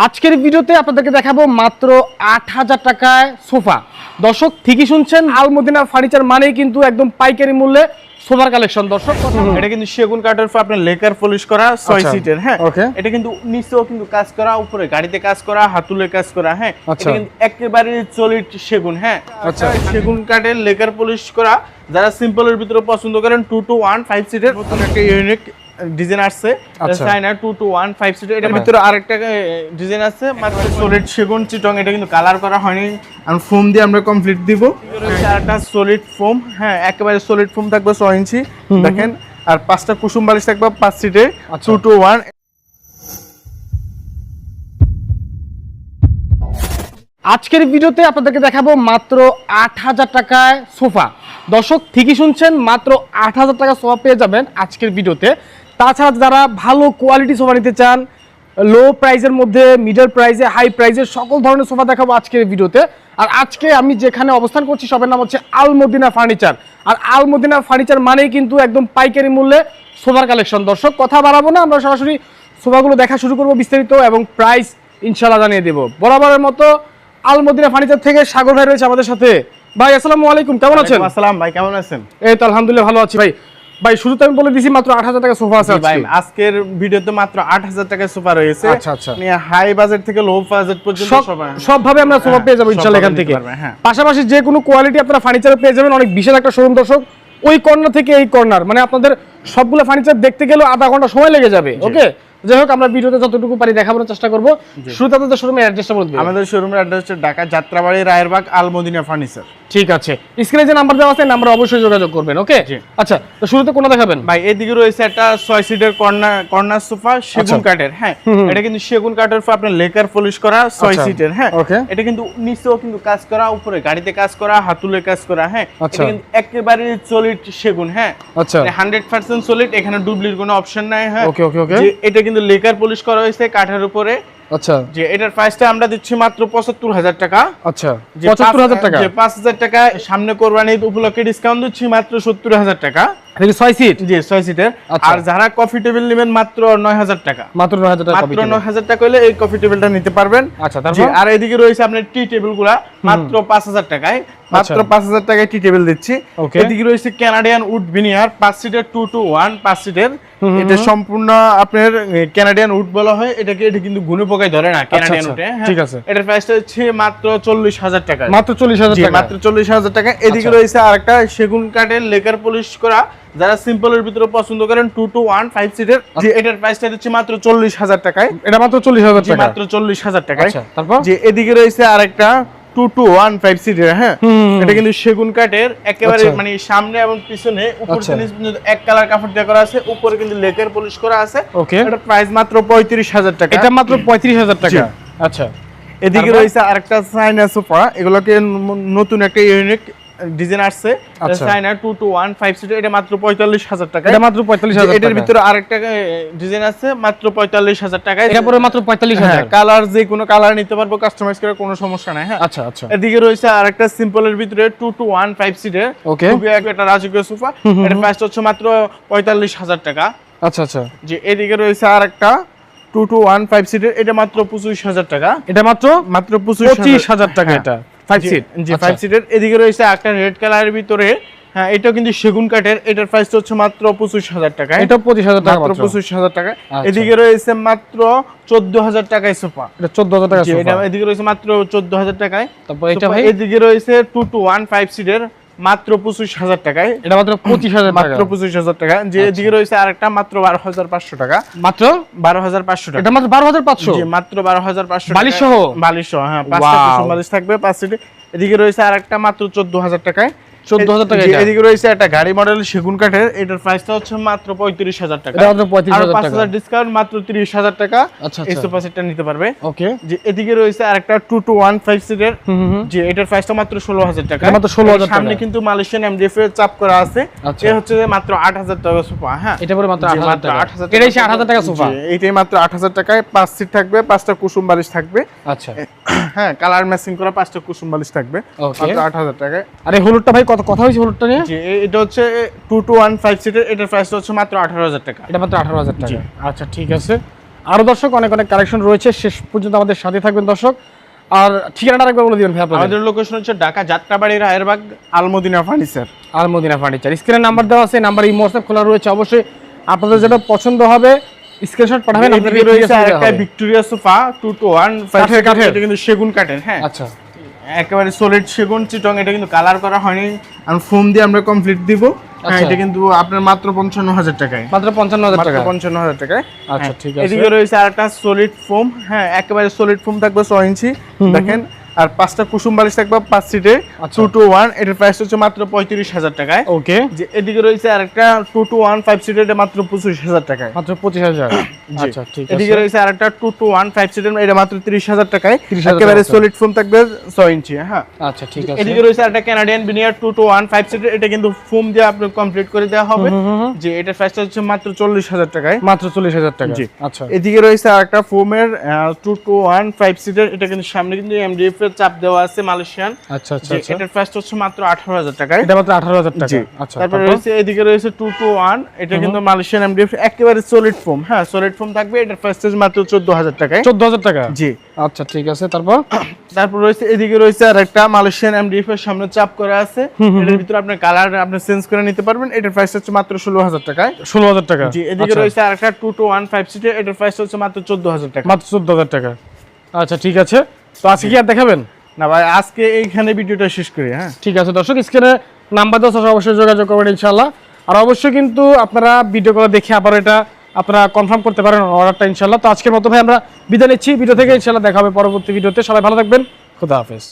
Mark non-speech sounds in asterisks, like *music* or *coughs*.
আজকের ভিডিওতে আপনাদেরকে দেখাবো মাত্র আট হাজার টাকায় সোফা। দর্শক ঠিকই শুনছেন আলমদিনা ফার্নিচার মানেই কিন্তু একদম পাইকারি মূল্যে সোফার কালেকশন দর্শক এটা কিন্তু সেগুন কাঠের উপর আপনার লেকার পলিশ করা ছয় আচ্ছা, সিটের হ্যাঁ? এটা কিন্তু নিচেও কিন্তু কাজ করা উপরে গাড়িতে কাজ করা হাতুলে কাজ করা হ্যাঁ? আচ্ছা। এটা কিন্তু একেবারে সলিড সেগুন হ্যাঁ? আচ্ছা। সেগুন কাঠের লেকার পলিশ করা যারা সিম্পলের ভিতরে পছন্দ করেন টু টু ওয়ান ফাইভ সিটের নতুন একটা ইউনিক ডিজাইন আসছে। China two two one five সিটের এটার ভিতরে আরেকটা ডিজাইন আছে মাত্র সলিড সেগুন চিটং এটা কিন্তু কালার করা হয়নি। আর ফোম দিয়ে আমরা কমপ্লিট দিব। চারটা সলিড ফোম হ্যাঁ একেবারে সলিড ফোম থাকবে ছয় ইঞ্চি। দেখেন আর পাঁচটা কুসুম বালিশ থাকবে পাঁচ সিটে আচ্ছা। টু টু ওয়ান আজকের ভিডিওতে আপনাদেরকে দেখাবো মাত্র আট হাজার টাকায় সোফা। দর্শক ঠিকই শুনছেন মাত্র আট হাজার টাকা সোফা পেয়ে যাবেন আজকের ভিডিওতে। তাছাড়া যারা ভালো কোয়ালিটি সোফা নিতে চান লো প্রাইজের মধ্যে মিডল প্রাইজে হাই প্রাইসের সকল ধরনের সোফা দেখাবো আজকের ভিডিওতে। আর আজকে আমি যেখানে অবস্থান করছি সবের নাম হচ্ছে আলমদিনা ফার্নিচার আর আলমদিনা ফার্নিচার মানেই কিন্তু একদম পাইকারি মূল্যে সোফার কালেকশন দর্শক কথা বাড়াবো না আমরা সরাসরি সোফাগুলো দেখা শুরু করব বিস্তারিত এবং প্রাইস ইনশাল্লাহ জানিয়ে দেবো। বরাবরের মতো আলমদিনা ফার্নিচার থেকে সাগর ভাই রয়েছে আমাদের সাথে। ভাই আসসালামু আলাইকুম কেমন আছেন? আসসালাম ভাই কেমন আছেন? এই তো আলহামদুলিল্লাহ ভালো আছি ভাই। ভাই শুরুতে আমি বলে দিছি মাত্র আট হাজার টাকা সোফা আছে ভাই আজকের ভিডিওতে মাত্র 8000 টাকা সোফা রয়েছে। আচ্ছা, আচ্ছা। হাই বাজেট থেকে লো বাজেট পর্যন্ত সব ভাবে আমরা সোফা হ্যাঁ, পেয়ে যাব ইনশাআল্লাহ এখান থেকে। হ্যাঁ। পাশাপাশি যে কোনো কোয়ালিটি আপনারা ফার্নিচার পেয়ে যাবেন অনেক বিশাল একটা শোরুম দর্শক। ওই কর্নার থেকে এই কর্নার মানে আপনাদের সবগুলো ফার্নিচার দেখতে গেলে আধা ঘণ্টা সময় লেগে যাবে ওকে যাই হোক আমরা ভিডিওতে যতটুকু পারি দেখানোর চেষ্টা করব। শুরুতে আপনাদের শোরুমের অ্যাড্রেসটা বলে দিবেন আমাদের শোরুমের অ্যাড্রেস হচ্ছে ঢাকা যাত্রাবাড়ি রায়েরবাগ আলমদিনা ফার্নিচার ঠিক আছে। স্ক্রিনে যে নাম্বার দেওয়া আছে নাম্বার অবশ্যই যোগাযোগ করবেন ওকে আচ্ছা তো শুরুতে কোনটা দেখাবেন? ভাই এদিকে রয়েছে একটা ছয় সিটের কর্নার কর্নার সোফা সেগুন আচ্ছা। কাঠের হ্যাঁ? এটা কিন্তু সেগুন কাঠের উপর আপনার লেকার পলিশ করা ছয় আচ্ছা। সিটের হ্যাঁ? এটা কিন্তু নিচেও কিন্তু কাজ করা উপরে গাড়িতে কাজ করা হাতুলে কাজ করা হ্যাঁ? আচ্ছা। এটা কিন্তু একেবারে সলিড সেগুন হ্যাঁ? আচ্ছা। হান্ড্রেড পার্সেন্ট সলিড এখানে ডুবলির কোনো অপশন নাই হ্যাঁ? Okay, okay. যে এটা কিন্তু লেকার পলিশ করা হয়েছে কাঠের উপরে। আচ্ছা। যে এটার প্রাইসটা আমরা দিচ্ছি মাত্র পঁচাত্তর হাজার টাকা। আচ্ছা পঁচাত্তর হাজার টাকা? পাঁচ হাজার টাকা সামনে কোরবানি উপলক্ষে ডিসকাউন্ট দিচ্ছি মাত্র সত্তর হাজার টাকা। এটা কি ছয় সিট জি ছয় সিটের আচ্ছা। আর যারা কফি টেবিল নেবেন মাত্র নয় হাজার টাকা। মাত্র নয় হাজার টাকা মাত্র নয় হাজার টাকা হলে এই কফি টেবিলটা নিতে পারবেন। আচ্ছা জি, তারপর? আর এদিকে রয়েছে আপনার টি টেবিলগুলা মাত্র পাঁচ হাজার টাকায়। মাত্র আচ্ছা। পাঁচ হাজার টাকায় টি টেবিল দিচ্ছি। এদিকে রয়েছে কানাডিয়ান উড ভিনিয়ার পাঁচ সিটের টু টু ওয়ান পাঁচ সিটের এটা সম্পূর্ণ আপনার কানাডিয়ান উড বলা হয়। এটাকে এটা কিন্তু গুনে পোকায় ধরে না কানাডিয়ান আচ্ছা, উডে ঠিক আছে। এটার প্রাইসটা হচ্ছে মাত্র চল্লিশ হাজার টাকা মাত্র চল্লিশ হাজার জি, টাকা মাত্র চল্লিশ হাজার টাকা এদিকে। রয়েছে আরেকটা সেগুন কাঠের লেকার পলিশ করা। যারা সিম্পলের ভিতরে পছন্দ করেন টু টু ওয়ান ফাইভ সিটের এটার প্রাইসটা দিচ্ছে মাত্র চল্লিশ হাজার টাকায়। এটা মাত্র চল্লিশ হাজার টাকা। মাত্র চল্লিশ হাজার টাকায়। আচ্ছা তারপর? যে এদিকে রয়েছে আরেকটা টু টু ওয়ান ফাইভ সিটের হ্যাঁ। এটা কিন্তু সেগুন কাঠের একেবারে আচ্ছা। মানে সামনে এবং পিছনে উপর আচ্ছা। এক কালার কাপড় দেওয়া করা আছে উপরে কিন্তু লেকার পলিশ করা আছে। এটা প্রাইস মাত্র পঁয়ত্রিশ হাজার টাকা। এটা মাত্র পঁয়ত্রিশ হাজার টাকা। আচ্ছা। এদিকে রয়েছে আরেকটা চাইনা সোফা এগুলোকে নতুন একটা ইউনিক ডিজাইন আসছে। China two two one five seat এটা মাত্র পঁয়তাল্লিশ হাজার টাকা। এটা মাত্র পঁয়তাল্লিশ হাজার এটার টাকা। ভিতরে আরেকটা ডিজাইন আছে মাত্র পঁয়তাল্লিশ হাজার টাকায় এটা পরে মাত্র পঁয়তাল্লিশ হ্যাঁ হাজার। কালার যে কোনো কালার নিতে পারব কাস্টমাইজ করে কোনো সমস্যা নাই হ্যাঁ। আচ্ছা আচ্ছা। এদিকে রয়েছে আরেকটা সিম্পলের ভিতরে টু টু ওয়ান ফাইভ সিটের. খুবই একটা রাজকীয় সোফা এটার প্রাইস হচ্ছে মাত্র পঁয়তাল্লিশ হাজার টাকা। আচ্ছা আচ্ছা। যে এদিকে রয়েছে আরেকটা টু টু ওয়ান ফাইভ সিটের এটা মাত্র পঁচিশ হাজার টাকা। এটা মাত্র মাত্র পঁচিশ হাজার টাকা হ্যাঁ। এটা। ফাইভ সিট জি ফাইভ সিটের এদিকে রয়েছে একটা রেড কালারের ভিতরে। হ্যাঁ এটা কিন্তু সেগুন কাঠের। এটার প্রাইস হচ্ছে মাত্র পঁচিশ হাজার টাকা। এটা পঁচিশ হাজার টাকা মাত্র পঁচিশ হাজার টাকা। আচ্ছা। এদিকে রয়েছে মাত্র চোদ্দ হাজার টাকায় সোফা। এটা চোদ্দ হাজার টাকা। এদিকে রয়েছে মাত্র চোদ্দ হাজার টাকায়। তারপর এটা ভাই? এদিকে রয়েছে টু টু ওয়ান ফাইভ সিটের মাত্র পঁচিশ হাজার টাকায়। এটা মাত্র পঁচিশ হাজার মাত্র পঁচিশ হাজার টাকা। যে আচ্ছা। এদিকে রয়েছে আরেকটা মাত্র বারো হাজার পাঁচশো টাকা। মাত্র? বারো হাজার পাঁচশো টাকা। এটা মাত্র বারো হাজার পাঁচশো? মাত্র বারো হাজার পাঁচশো বালিশ সহ? বালিশ সহ হ্যাঁ পাঁচটা Wow. বালিশ থাকবে পাঁচ সিটি। এদিকে রয়েছে আরেকটা মাত্র চোদ্দ হাজার টাকায়। 14,000 টাকা জি, এটা? এদিকে রয়েছে একটা গাড়ি মডেল সেগুন কাঠের। এটার প্রাইসটা হচ্ছে মাত্র পঁয়ত্রিশ হাজার টাকা। মাত্র পঁয়ত্রিশ আর হাজার পাঁচ টাকা হাজার ডিসকাউন্ট মাত্র তিরিশ হাজার টাকা। এই। সোফা সেটটা নিতে পারবে। ওকে যে এদিকে রয়েছে আরেকটা টু টু ওয়ান ফাইভ সিটের যে এটার প্রাইসটা মাত্র ষোলো হাজার টাকা। মাত্র 16,000 এর সামনে কিন্তু মালয়েশিয়ান এমডিএফ এর চাপ করা আছে। হচ্ছে মাত্র টাকা সোফা হ্যাঁ? এটা পরে মাত্র আট হাজার টাকা। এটাই সোফা মাত্র হাজার টাকায় পাঁচ সিট থাকবে পাঁচটা কুসুম বালিশ থাকবে। আচ্ছা। হ্যাঁ কালার ম্যাচিং করা পাঁচটা কুসুম বালিশ থাকবে। মাত্র আট হাজার টাকায়। আরে হলুদটা ভাই কত কথা হয়েছে হলুদটা নিয়ে? জি এটা হচ্ছে টু টু ওয়ান ফাইভ সিটের এটার প্রাইস হচ্ছে মাত্র আঠারো হাজার টাকা। এটা মাত্র আঠারো হাজার টাকা। আচ্ছা ঠিক আছে। আরও দর্শক অনেক অনেক কালেকশন রয়েছে। শেষ পর্যন্ত আমাদের সাথে থাকবেন দর্শক। আর ঠিকানাটা আরেকবার বলে দিবেন ভাই আমাদের লোকেশন হচ্ছে ঢাকা যাত্রাবাড়ি রায়েরবাগ আলমদিনা ফার্নিচার আলমদিনা ফার্নিচার স্ক্রিনের নাম্বার দেওয়া আছে নাম্বার এই হোয়াটসঅ্যাপ খোলা রয়েছে। অবশ্যই আপনাদের যেটা পছন্দ হবে স্ক্রিনশট পাঠাবেন আপনাদের রয়েছে হবে। Victoria sofa two two one কাঠের, কাঠের। এটা কিন্তু সেগুন কাঠের হ্যাঁ। আচ্ছা। একেবারে সলিড সেগুন চিটং এটা কিন্তু কালার করা হয়নি। আর ফোম দিয়ে আমরা কমপ্লিট দিব। হ্যাঁ আচ্ছা। এটা কিন্তু আপনার মাত্র পঞ্চান্ন হাজার টাকায়। মাত্র পঞ্চান্ন হাজার টাকা? পঞ্চান্ন হাজার টাকায়। আচ্ছা, হ্যাঁ। ঠিক আছে। এদিকে রয়েছে আরেকটা সলিড ফোম হ্যাঁ একেবারে সলিড ফোম থাকবে ছয় ইঞ্চি। দেখেন আর পাঁচটা কুসুম বালিশ থাকবে পাঁচ সিটে। টু টু ওয়ান এটার প্রাইস হচ্ছে মাত্র পঁয়ত্রিশ হাজার টাকায়। ওকে যে এদিকে রয়েছে আরেকটা টু টু ওয়ান ফাইভ সিটের মাত্র পঁচিশ হাজার টাকায়। মাত্র পঁচিশ হাজার। *coughs* আচ্ছা ঠিক এদিকে রয়েছে আরেকটা টু টু ওয়ান ফাইভ সিটের এটা মাত্র তিরিশ হাজার টাকায়। একেবারে সলিড ফোম থাকবে ছয় ইঞ্চি হ্যাঁ। আচ্ছা ঠিক আছে। এদিকে রয়েছে একটা Canadian veneer two two one five সিটের এটা কিন্তু ফোম দিয়ে আপনি কমপ্লিট করে দেওয়া হবে। যে এটার প্রাইসটা হচ্ছে মাত্র চল্লিশ হাজার টাকায়। মাত্র চল্লিশ হাজার টাকা। জি। আচ্ছা। এদিকে রয়েছে আরেকটা ফোমের টু টু ওয়ান ফাইভ সিটের এটা কিন্তু সামনে কিন্তু এমডিএফ এর চাপ দেওয়া আছে মালয়েশিয়ান। আচ্ছা আচ্ছা আচ্ছা। এটার প্রাইসটা হচ্ছে মাত্র আঠারো হাজার টাকায় এটা মাত্র আঠারো হাজার টাকা। আচ্ছা তারপরে রয়েছে এদিকে রয়েছে টু টু ওয়ান এটা কিন্তু মালয়েশিয়ান এমডিএফ একেবারে সলিড ফোম হ্যাঁ সলিড ফোম থাকবে এটার প্রাইসটা মাত্র চোদ্দ হাজার টাকায়। চোদ্দ হাজার টাকা? জি। আচ্ছা ঠিক আছে তারপর? তারপর রয়েছে এদিকে রয়েছে আর একটা মালয়েশিয়ান এমডিএফ এর সামনে চাপ করা আছে। এটার ভিতরে আপনার কালার আপনি চেঞ্জ করে নিতে পারবেন। এটার প্রাইস হচ্ছে মাত্র ষোলো হাজার টাকায়। ষোলো হাজার টাকা? জি এদিকে আচ্ছা, রয়েছে আর একটা টু টু ওয়ান ফাইভ সিটের এটার প্রাইস হচ্ছে মাত্র চোদ্দ হাজার টাকা। মাত্র চোদ্দ হাজার টাকা। আচ্ছা ঠিক আছে। তো আজকে কি আর দেখাবেন? না ভাই আজকে এইখানে ভিডিওটা শেষ করি হ্যাঁ। ঠিক আছে দর্শক স্ক্রিনে নাম্বার দশ অবশ্যই যোগাযোগ করবেন ইনশাল্লাহ আর অবশ্যই কিন্তু আপনারা ভিডিও করে দেখে আবার এটা আপনারা কনফার্ম করতে পারেন অর্ডারটা ইনশাল্লাহ তো আজকের মতো ভাই আমরা বিদায় নিচ্ছি। ভিডিও থেকে ইনশাল্লাহ দেখা হবে পরবর্তী ভিডিওতে সবাই ভালো থাকবেন। খুদা হাফেজ।